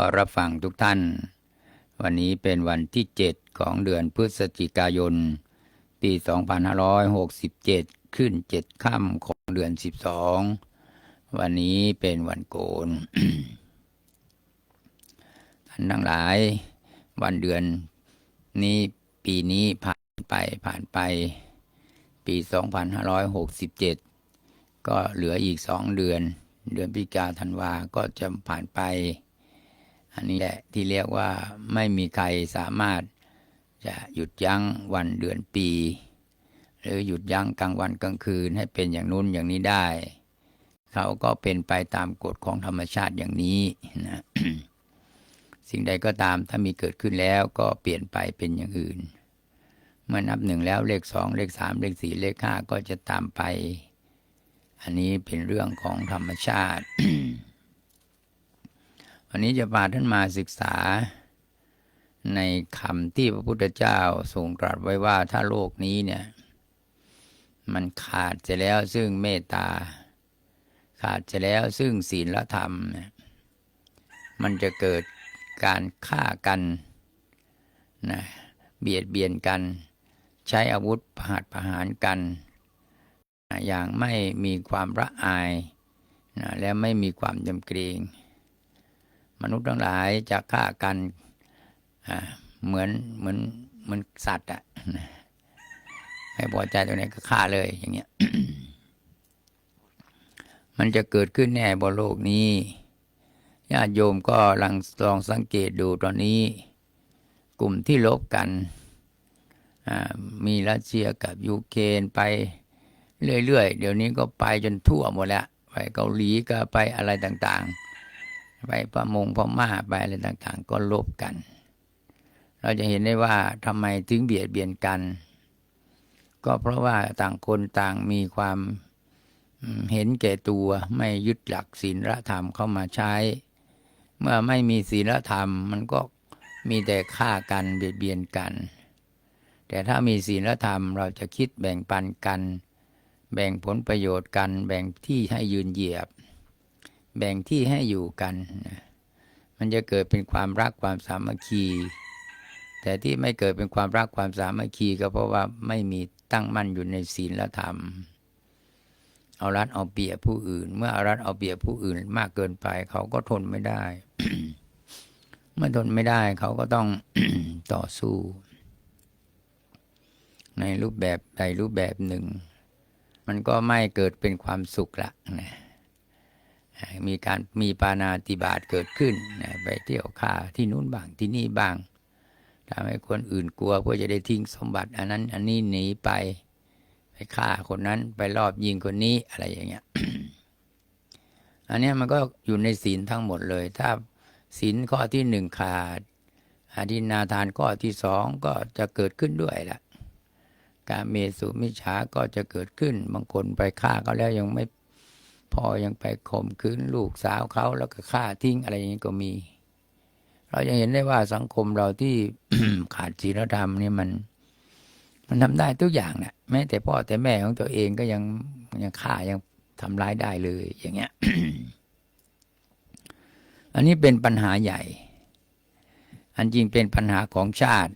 ็รับฟังทุกท่าน วันนี้เป็นวันที่ 7 ของเดือนพฤศจิกายน ปี 2567 ขึ้น 7 ค่ำของเดือน 12 วันนี้เป็นวันโกน ท่านทั้งหลาย วันเดือนนี้ปีนี้ผ่านไปผ่านไป ปี 2567 ก็เหลืออีกสองเดือน เดือนพิกาธันวาก็จะผ่านไป อันนี้แหละที่เรียกว่าไม่มีใครสามารถจะหยุดยั้งวันเดือนปี หรือหยุดยั้งกลางวันกลางคืนให้เป็นอย่างนู้นอย่างนี้ได้ เขาก็เป็นไปตามกฎของธรรมชาติอย่างนี้นะสิ่งใดก็ตามถ้ามีเกิดขึ้นแล้วก็เปลี่ยนไปเป็นอย่างอื่น เมื่อนับหนึ่งแล้วเลขสองเลขสามเลขสี่เลขห้าก็จะตามไป อันนี้เป็นเรื่องของธรรมชาติ วันนี้จะพาท่านมาศึกษา ในคำที่พระพุทธเจ้าทรงตรัสไว้ว่าถ้าโลกนี้เนี่ย มันขาดจะแล้วซึ่งเมตตา ขาดจะแล้วซึ่งศีลธรรมเนี่ยมันจะเกิดการฆ่ากันนะเบียดเบียนกัน ใช้อาวุธประหัตประหารกัน อย่างไม่มีความระอายนะและไม่มีความยำเกรง มนุษย์ทั้งหลายจะฆ่ากันเหมือนเหมือนเหมือนสัตว์อะไม่พอใจตรงไหนก็ฆ่าเลยอย่างเงี้ย มันจะเกิดขึ้นแน่บนโลกนี้ญาติโยมก็ลังลองสังเกตดูตอนนี้ กลุ่มที่ลบกัน มีรัสเซียกับยูเครนไปเรื่อยๆ เดี๋ยวนี้ก็ไปจนทั่วหมดแล้ว ไปเกาหลีก็ไปอะไรต่างๆ ไปประมงพม่าไปอะไรต่างๆ ก็ลบกัน เราจะเห็นได้ว่าทำไมถึงเบียดเบียนกัน ก็เพราะว่าต่างคนต่างมีความเห็นแก่ตัวไม่ยึดหลักศีลธรรมเข้ามาใช้ เมื่อไม่มีศีลธรรมมันก็มีแต่ฆ่ากันเบียดเบียนกัน แต่ถ้ามีศีลธรรมเราจะคิดแบ่งปันกัน แบ่งผลประโยชน์กัน แบ่งที่ให้ยืนเหยียบ แบ่งที่ให้อยู่กันนะมันจะเกิดเป็นความรักความสามัคคี แต่ที่ไม่เกิดเป็นความรักความสามัคคีก็เพราะว่าไม่มีตั้งมั่นอยู่ในศีลธรรม เอารัดเอาเปรียบผู้อื่น เมื่อเอารัดเอาเปรียบผู้อื่นมากเกินไป เขาก็ทนไม่ได้ เมื่อทนไม่ได้เขาก็ต้องต่อสู้ ในรูปแบบใดรูปแบบหนึ่ง มันก็ไม่เกิดเป็นความสุขละนะ มีการมีปานาติบาตเกิดขึ้นนะไปเที่ยวข่าที่นู้นบ้างที่นี่บ้างทำให้คนอื่นกลัวเพื่อจะได้ทิ้งสมบัติอันนั้น อันนี้หนีไปไปฆ่าคนนั้นไปรอบยิงคนนี้อะไรอย่างเงี้ยอันเนี้ยมันก็อยู่ในศีลทั้งหมดเลย ถ้าศีลข้อที่หนึ่งขาดอาทินาทานข้อที่สองก็จะเกิดขึ้นด้วยละการเมสุมิจฉาก็จะเกิดขึ้น บางคนไปฆ่าเขาแล้วยังไม่ พ่อยังไปข่มขืนลูกสาวเขาแล้วก็ฆ่าทิ้งอะไรอย่างนี้ก็มี เราจะเห็นได้ว่าสังคมเราที่ขาดศีลธรรมนี่มัน มันทำได้ทุกอย่างนะแม้แต่พ่อแต่แม่ของตัวเองก็ยังยังฆ่ายังทำร้ายได้เลยอย่างเงี้ย อันนี้เป็นปัญหาใหญ่ อันจริงเป็นปัญหาของชาติ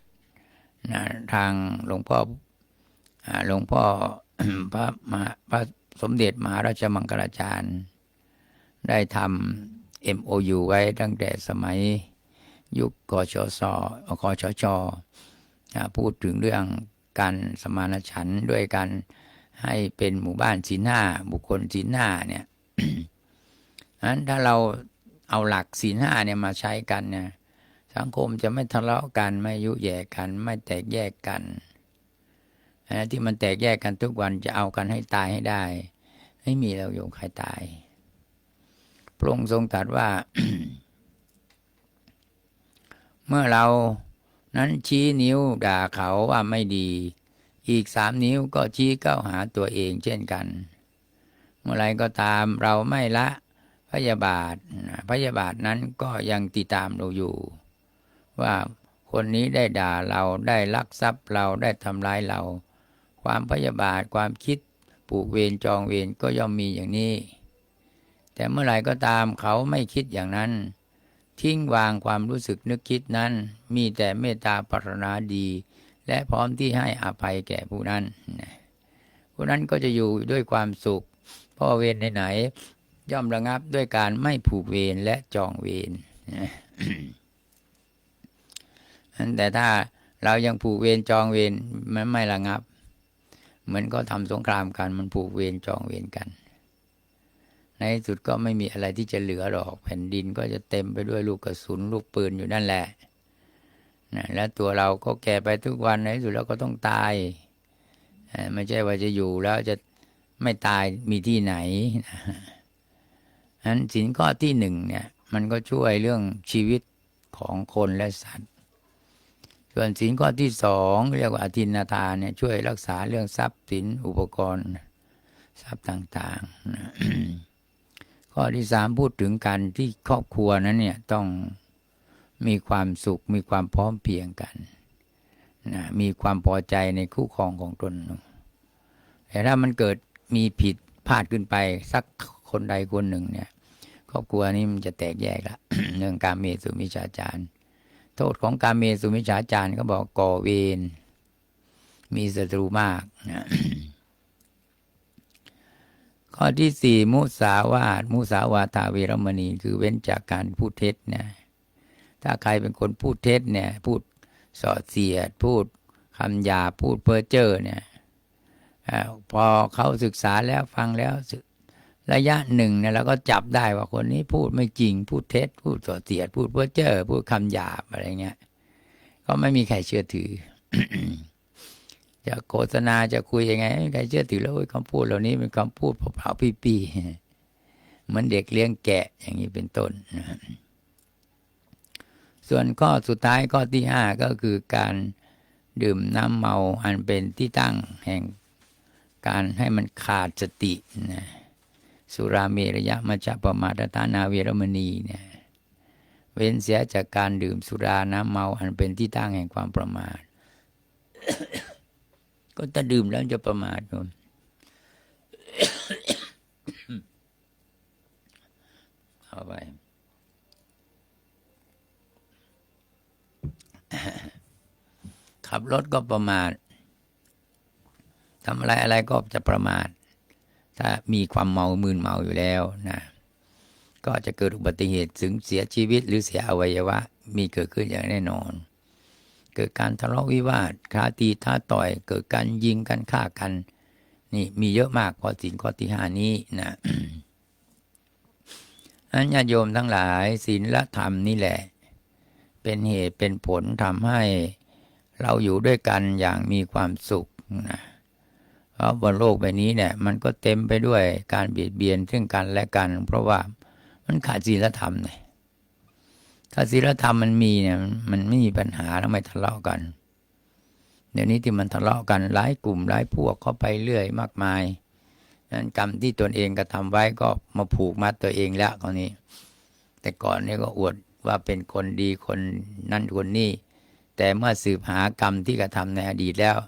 นะทางหลวงพ่อหลวงพ่อพระมหาพระ สมเด็จมหาราชมังคลาจารย์ ได้ทำ MOU ไว้ตั้งแต่สมัยยุคกชสกชชอพูดถึงเรื่องการสมานฉันท์ด้วยกันให้เป็นหมู่บ้านศีลห้า บุคคลศีลห้าเนี่ยนั้นถ้าเราเอาหลักศีลห้าเนี่ยมาใช้กันเนี่ยสังคมจะไม่ทะเลาะกันไม่ยุแย่กัน ไม่แตกแยกกัน นนั้นที่มันแตกแยกกันทุกวันจะเอากันให้ตายให้ได้ ไม่มีเราโยมใครตาย พระองค์ทรงตรัสว่า เมื่อเรานั้นชี้นิ้วด่าเขาว่าไม่ดี อีกสามนิ้วก็ชี้เข้าหาตัวเองเช่นกัน เมื่อไรก็ตามเราไม่ละพยาบาท พยาบาทนั้นก็ยังติดตามเราอยู่ ว่าคนนี้ได้ด่าเราได้ลักทรัพย์เราได้ทำร้ายเรา ความพยาบาทความคิดผูกเวรจองเวรก็ย่อมมีอย่างนี้ แต่เมื่อไหร่ก็ตามเขาไม่คิดอย่างนั้น ทิ้งวางความรู้สึกนึกคิดนั้น มีแต่เมตตาปรารถนาดี และพร้อมที่ให้อภัยแก่ผู้นั้น ผู้นั้นก็จะอยู่ด้วยความสุขเพราะเวรไหนๆย่อมระงับด้วยการไม่ผูกเวรและจองเวรแต่ถ้าเรายังผูกเวรจองเวรมันไม่ระงับ มือนก็ทำสงครามกันมันผูกเวรจองเวรกัน ในสุดก็ไม่มีอะไรที่จะเหลือหรอก แผ่นดินก็จะเต็มไปด้วยลูกกระสุนลูกปืนอยู่นั่นแหละนะและตัวเราก็แก่ไปทุกวันในสุดเราก็ต้องตายไม่ใช่ว่าจะอยู่แล้วจะไม่ตายมีที่ไหนนะฉะนั้นสินข้อที่หนึ่งเนี่ย มันก็ช่วยเรื่องชีวิตของคนและสัตว์ ส่วนสินข้อที่สองเรียกว่าอธินาทานเนี่ยช่วยรักษาเรื่องทรัพย์สินอุปกรณ์ทรัพย์ต่างๆ ข้อที่สามพูดถึงการที่ครอบครัวนั้นเนี่ยต้องมีความสุขมีความพร้อมเพียงกันนะมีความพอใจในคู่ครองของตน แต่ถ้ามันเกิดมีผิดพลาดขึ้นไปสักคนใดคนหนึ่งเนี่ย ครอบครัวนี้มันจะแตกแยกละเรื่องการเมสุมิจฉาจาร์ โทษของการเมสุมิจฉาจารเขาบอกก่อเวรมีศัตรูมากนะข้อที่สี่มุสาวาทมุสาวาทาเวรมณี คือเว้นจากการพูดเท็จนะถ้าใครเป็นคนพูดเท็จเนี่ย พูดสอดเสียด พูดคำหยาพูดเพ้อเจ้อเนี่ยอพอเขาศึกษาแล้วฟังแล้ว ระยะหนึ่งเนี่ยเราก็จับได้ว่าคนนี้พูดไม่จริง พูดเท็จ พูดสอเสียด พูดเพ้อเจ้อพูดคำหยาบอะไรเงี้ย ก็ไม่มีใครเชื่อถือ จะโฆษณาจะคุยยังไงไม่มีใครเชื่อถือแล้วโอ้ยคำพูดเหล่านี้เป็นคำพูดเผาๆปี้ๆเหมือนเด็กเลี้ยงแกะอย่างนี้เป็นต้นส่วนข้อสุดท้ายข้อที่ห้าก็คือการดื่มน้ำเมาอันเป็นที่ตั้งแห่งการให้มันขาดสตินะ สุราเมรยะมัจจปมาทฐานาเวรมณีเนี่ยเว้นเสียจากการดื่มสุราน้ำเมาอันเป็นที่ตั้งแห่งความประมาท ก็ถ้าดื่มแล้วจะประมาทโยมเอาไปขับรถก็ประมาททำอะไรอะไรก็จะประมาท ถ้ามีความเมามืนเมาอยู่แล้วนะก็จะเกิดอุบัติเหตุถึงเสียชีวิตหรือเสียอวัยวะ มีเกิดขึ้นอย่างแน่นอน เกิดการทะเลาะวิวาทคาตีท้าต่อย เกิดการยิงกันฆ่ากัน นี่มีเยอะมากข้อสินข้อที่ห้านี้นะอันญาโยมทั้งหลายศีลและธรรมนี่แหละ เป็นเหตุเป็นผลทำให้เราอยู่ด้วยกันอย่างมีความสุขนะ เพราะบนโลกใบนี้เนี่ยมันก็เต็มไปด้วยการเบียดเบียนซึ่งกันและกัน เพราะว่ามันขาดศีลธรรมเนี่ยถ้าศีลธรรมมันมีเนี่ยมันไม่มีปัญหาแล้วไม่ทะเลาะกัน เดี๋ยวนี้ที่มันทะเลาะกันหลายกลุ่มหลายพวกเข้าไปเรื่อยมากมายนั้นกรรมที่ตนเองกระทำไว้ก็มาผูกมัดตัวเองแล้วคราวนี้ แต่ก่อนนี่ก็อวดว่าเป็นคนดีคนนั่นคนนี้แต่เมื่อสืบหากรรมที่กระทำในอดีตแล้ว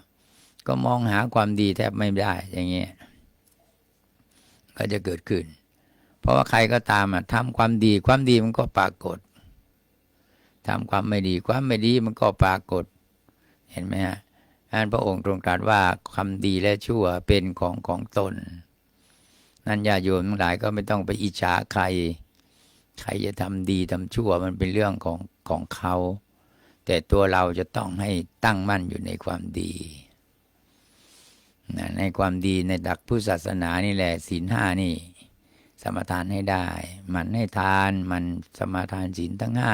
ก็มองหาความดีแทบไม่ได้ อย่างเงี้ยก็จะเกิดขึ้น เพราะว่าใครก็ตามอะทำความดีความดีมันก็ปรากฏทำความไม่ดีความไม่ดีมันก็ปรากฏ เห็นไหมฮะอันพระองค์ตรงตรัสว่าความดีและชั่วเป็นของของตน นั่นญาโยมทั้งหลายก็ไม่ต้องไปอิจฉาใคร ใครจะทำดีทำชั่วมันเป็นเรื่องของของเขา แต่ตัวเราจะต้องให้ตั้งมั่นอยู่ในความดี ในความดีในดักพุทธศาสนานี่แหละศีลห้านี่ สมทานให้ได้ มันให้ทานมันสมทานศีลทั้งห้า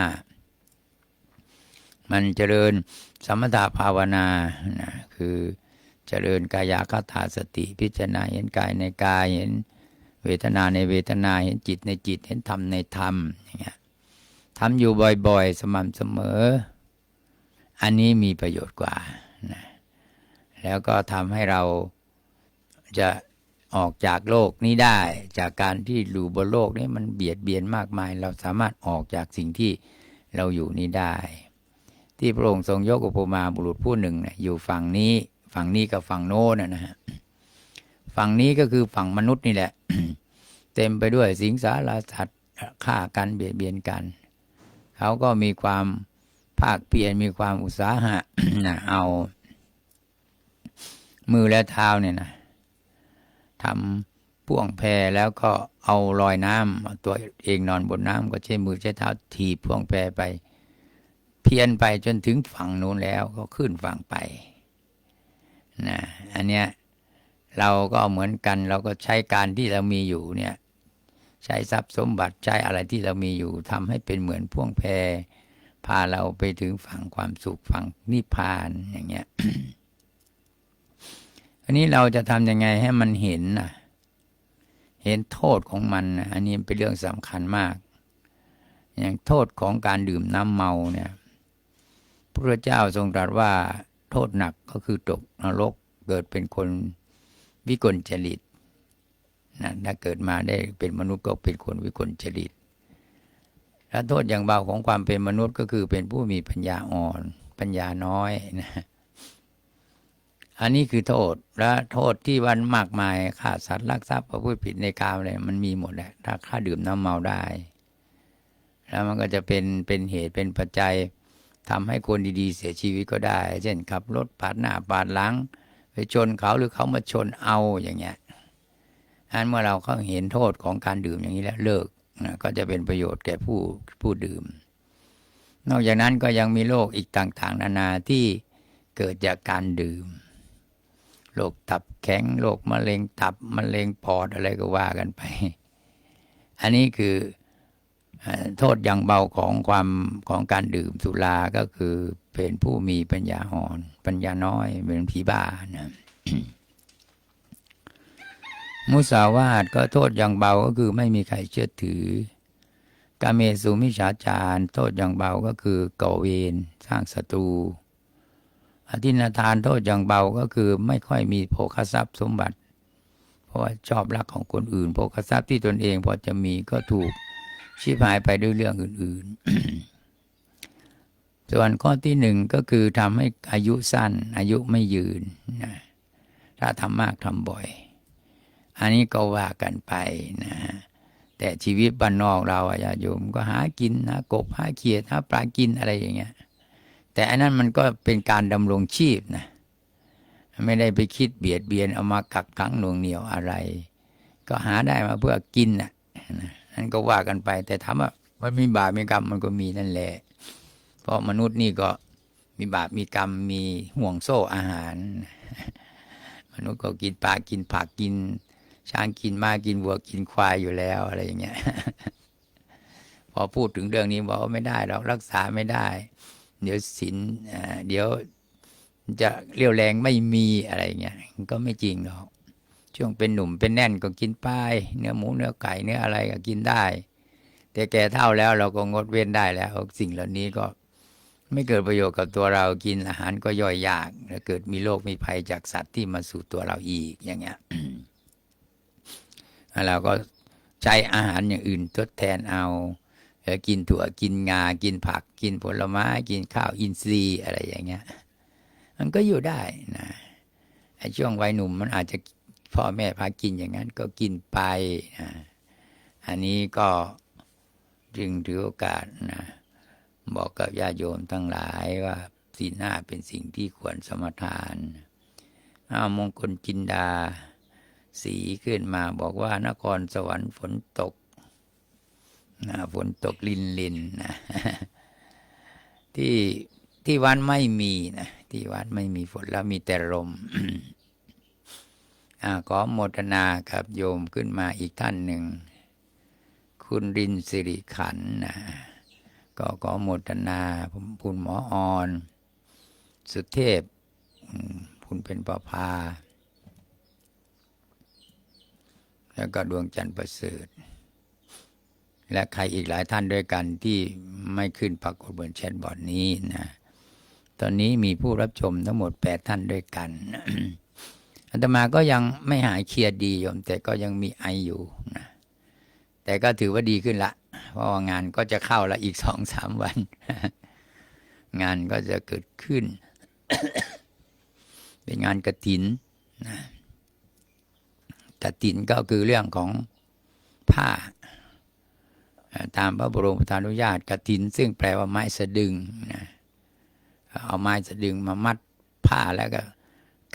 มันเจริญสมถภาวนานะคือเจริญกายคตาสติพิจารณาเห็นกายในกายเห็นเวทนาในเวทนาเห็นจิตในจิตเห็นธรรมในธรรมอย่างเงี้ยทำอยู่บ่อยๆ สม่ำเสมอ อันนี้มีประโยชน์กว่า แล้วก็ทำให้เราจะออกจากโลกนี้ได้ จากการที่อยู่บนโลกนี้มันเบียดเบียนมากมาย เราสามารถออกจากสิ่งที่เราอยู่นี้ได้ ที่พระองค์ทรงยกอุปมาบุรุษผู้หนึ่งนี่ยอยู่ฝั่งนี้ฝั่งนี้กับฝั่งโน้นนะฮะฝั่งนี้ก็คือฝั่งมนุษย์นี่แหละ เต็มไปด้วยสิงสารสัตว์ฆ่ากันเบียดเบียนกัน เขาก็มีความภาคเพียรมีความอุตสาหะเอา มือและเท้าเนี่ยนะทำพ่วงแพรแล้วก็เอาลอยน้ำตัวเองนอนบนน้ำก็ใช้มือใช้เท้าถีบพ่วงแพรไป เพียนไปจนถึงฝั่งนู้นแล้วก็ขึ้นฝั่งไปนะอันเนี้ยเราก็เหมือนกันเราก็ใช้การที่เรามีอยู่เนี่ยใช้ทรัพย์สมบัติใช้อะไรที่เรามีอยู่ทำให้เป็นเหมือนพ่วงแพรพาเราไปถึงฝั่งความสุขฝั่งนิพพานอย่างเงี้ย นนี้เราจะทำยังไงให้มันเห็นนะเห็นโทษของมันนะอันนี้เป็นเรื่องสำคัญมาก อย่างโทษของการดื่มน้ำเมาเนี่ยพระเจ้าทรงตรัสว่าโทษหนักก็คือตกนรกเกิดเป็นคนวิกลจริตนะถ้าเกิดมาได้เป็นมนุษย์ก็เป็นคนวิกลจริตและโทษอย่างเบาของความเป็นมนุษย์ก็คือเป็นผู้มีปัญญาอ่อน ปัญญาน้อยนะ อันนี้คือโทษและโทษที่วันมากมายฆ่าสัตว์ลักทรัพย์ประพฤติผิดในกามอะไรมันมีหมดแหละถ้าค่าดื่มน้ำเมาได้ แล้วมันก็จะเป็นเป็นเหตุเป็นปัจจัยทำให้คนดีๆ เสียชีวิตก็ได้ เช่นขับรถปาดหน้าปาดหลัง ไปชนเขาหรือเขามาชนเอาอย่างเงี้ยอันเมื่อเราเขาเห็นโทษของการดื่มอย่างนี้แล้วเลิกนะก็จะเป็นประโยชน์แก่ผู้ผู้ดื่ม นอกจากนั้นก็ยังมีโรคอีกต่างๆ นานาที่เกิดจากการดื่ม โรคตับแข็งโรคมะเร็งตับมะเร็งปอดอะไรก็ว่ากันไป อันนี้คือโทษอย่างเบาของความของการดื่มสุราก็คือเป็นผู้มีปัญญาอ่อน ปัญญาน้อยเป็นผีบ้านะมุสาวาทก็โทษอย่างเบาก็คือไม่มีใครเชื่อถือกาเมสุมิฉาจารโทษอย่างเบาก็คือก่อเวรสร้างศัตรู อธินาทานโทษอย่างเบาก็คือไม่ค่อยมีโภคทรัพย์สมบัติ เพราะว่าชอบรักของคนอื่นโภคทรัพย์ที่ตนเองพอจะมีก็ถูกชีพหายไปด้วยเรื่องอื่น ๆ ส่วนข้อที่หนึ่งก็คือทำให้อายุสั้น อายุไม่ยืนนะถ้าทำมากทำบ่อย อันนี้ก็ว่ากันไปนะฮะแต่ชีวิตบ้านนอกเราอะญาโยมก็หากินหากบหาเขียดหาปลากินอะไรอย่างเงี้ย แต่อันนั้นมันก็เป็นการดำรงชีพนะไม่ได้ไปคิดเบียดเบียนเอามากักขังหน่วงเหนียวอะไร ก็หาได้มาเพื่อกินน่ะนะนั่นก็ว่ากันไป แต่ถามว่ามันมีบาปมีกรรมมันก็มีนั่นแหละ เพราะมนุษย์นี่ก็มีบาปมีกรรมมีห่วงโซ่อาหาร มนุษย์ก็กินปลากินผักกิน ช้างกินม้ากินวัวกินควายอยู่แล้วอะไรอย่างเงี้ยพอพูดถึงเรื่องนี้บอกว่าไม่ได้เรารักษาไม่ได้ เดี๋ยวศีลเดี๋ยวจะเรียวแรงไม่มีอะไรเงี้ยก็ไม่จริงหรอกช่วงเป็นหนุ่มเป็นแน่นก็กินไปเนื้อหมูเนื้อไก่เนื้ออะไรก็กินได้ แต่แก่เท่าแล้วเราก็งดเว้นได้แล้ว สิ่งเหล่านี้ก็ไม่เกิดประโยชน์กับตัวเรากินอาหารก็ย่อยยากแล้วเกิดมีโรคมีภัยจากสัตว์ที่มาสู่ตัวเราอีกอย่างเงี้ยเราก็ใช้อาหารอย่างอื่นทดแทนเอา กินถั่วกินงา กินผัก กินผลไม้ กินข้าวอินทรีย์อะไรอย่างเงี้ย มันก็อยู่ได้นะไอ้ช่วงวัยหนุ่มมันอาจจะพ่อแม่พากินอย่างนั้น ก็กินไปนะอันนี้ก็จึงถือโอกาสนะบอกกับญาติโยมทั้งหลายว่าศีลห้าเป็นสิ่งที่ควรสมทานอ้าวมงคลจินดา สีขึ้นมาบอกว่านครสวรรค์ฝนตก นะฝนตกลินลินนะที่ที่วันไม่มีนะที่วัดไม่มีฝนแล้วมีแต่ลมอขอโมทนากับโยมขึ้นมาอีกท่านหนึ่ง คุณรินสิริขันนะก็ขอโมทนาผมคุณหมอออน สุเทพคุณเป็นประภา แล้วก็ดวงจันทร์ประเสริฐ และใครอีกหลายท่านด้วยกันที่ไม่ขึ้นปรากฏบนแชทบอร์ดนี้นะ ตอนนี้มีผู้รับชมทั้งหมดแปดท่านด้วยกันอาตมาก็ยังไม่หายเครียดดีโยม แต่ก็ยังมีไออยู่นะแต่ก็ถือว่าดีขึ้นละ เพราะว่างานก็จะเข้าละอีกสองสามวัน งานก็จะเกิดขึ้น เป็นงานกระถินนะกระถินก็คือเรื่องของผ้า ตามพระบรมธานุญาตกฐิน ซึ่งแปลว่าไม้สะดึงนะเอาไม้สะดึงมามัดผ้าแล้วก็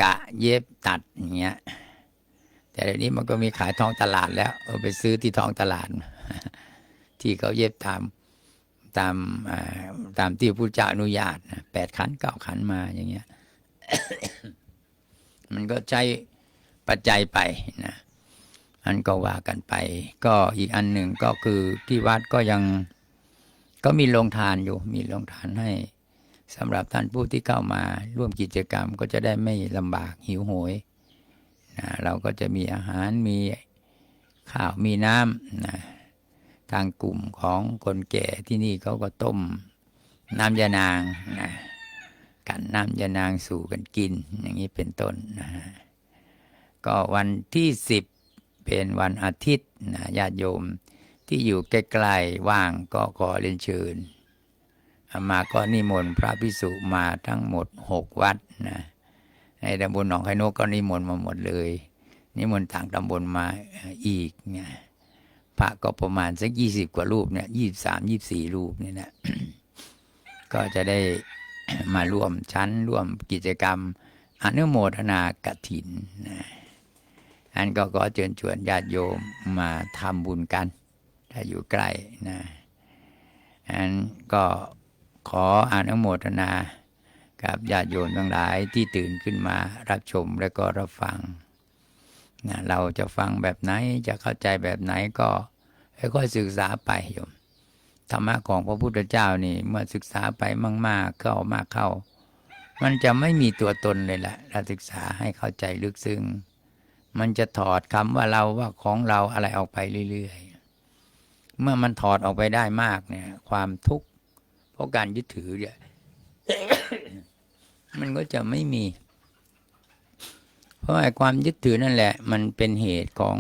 กะเย็บตัดอย่างเงี้ยแต่เดี๋ยวนี้มันก็มีขายท้องตลาดแล้วเออไปซื้อที่ท้องตลาด ที่เขาเย็บตามตามตามที่พระเจ้าอนุญาตแปดขันเก้าขันมาอย่างเงี้ยมันก็ใช้ปัจจัยไปนะ อันก็ว่ากันไป ก็อีกอันหนึ่งก็คือที่วัดก็ยังก็มีโรงทานอยู่ มีโรงทานให้สำหรับท่านผู้ที่เข้ามาร่วมกิจกรรมก็จะได้ไม่ลำบากหิวโหยนะเราก็จะมีอาหารมีข้าวมีน้ำนะทางกลุ่มของคนแก่ที่นี่เขาก็ต้มน้ำยานางนะกันน้ำยานางสู่กันกินอย่างนี้เป็นต้นนะฮะก็วันที่สิบ เป็นวันอาทิตย์นะญาติโยมที่อยู่ใกล้ๆว่างก็ขอเรียนเชิญมาก็นิมนต์พระพิสุมาทั้งหมดหกวัดนะในตำบลหนองไข่นกก็นิมนต์มาหมดเลย นิมนต์ต่างตำบลมาอีกเนี่ยพระก็ประมาณสักยี่สิบกว่ารูปเนี่ยยี่สามยี่สี่รูปเนี่ยนะก็จะได้มาร่วมชั้นร่วมกิจกรรมอนุโมทนากถินนะ อันก็ขอเชิญชวนญาติโยมมาทำบุญกัน ถ้าอยู่ใกล้นะอันก็ขออนุโมทนากับญาติโยมทั้งหลายที่ตื่นขึ้นมารับชมและก็รับฟังนะเราจะฟังแบบไหนจะเข้าใจแบบไหนก็ค่อยศึกษาไปโยมธรรมะของพระพุทธเจ้านี่เมื่อศึกษาไปมาก ๆ เข้ามากเข้า มันจะไม่มีตัวตนเลยแหละถ้าศึกษาให้เข้าใจลึกซึ้ง มันจะถอดคำว่าเราว่าของเราอะไรออกไปเรื่อยๆ เมื่อมันถอดออกไปได้มากเนี่ย ความทุกข์เพราะการยึดถือเนี่ยมันก็จะไม่มี เพราะไอ้ความยึดถือนั่นแหละ มันเป็นเหตุของ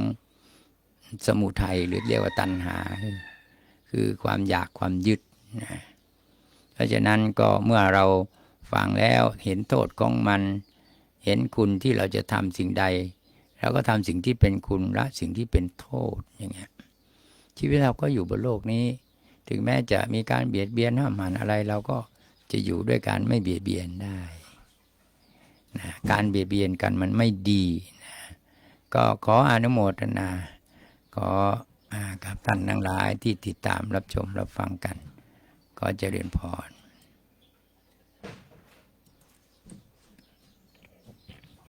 สมุทัยหรือเรียกว่าตัณหา คือความอยากความยึดนะเพราะฉะนั้นก็เมื่อเราฟังแล้วเห็นโทษของมัน เห็นคุณที่เราจะทำสิ่งใด เราก็ทำสิ่งที่เป็นคุณละสิ่งที่เป็นโทษอย่างเงี้ยชีวิตเราก็อยู่บนโลกนี้ ถึงแม้จะมีการเบียดเบียนห้ามหันอะไรเราก็จะอยู่ด้วยการไม่เบียดเบียนได้นะการเบียดเบียนกันมันไม่ดีนะก็ขออนุโมทนาขออากับท่านทั้งหลายที่ติดตามรับชมรับฟังกัน ก็จะเจริญพร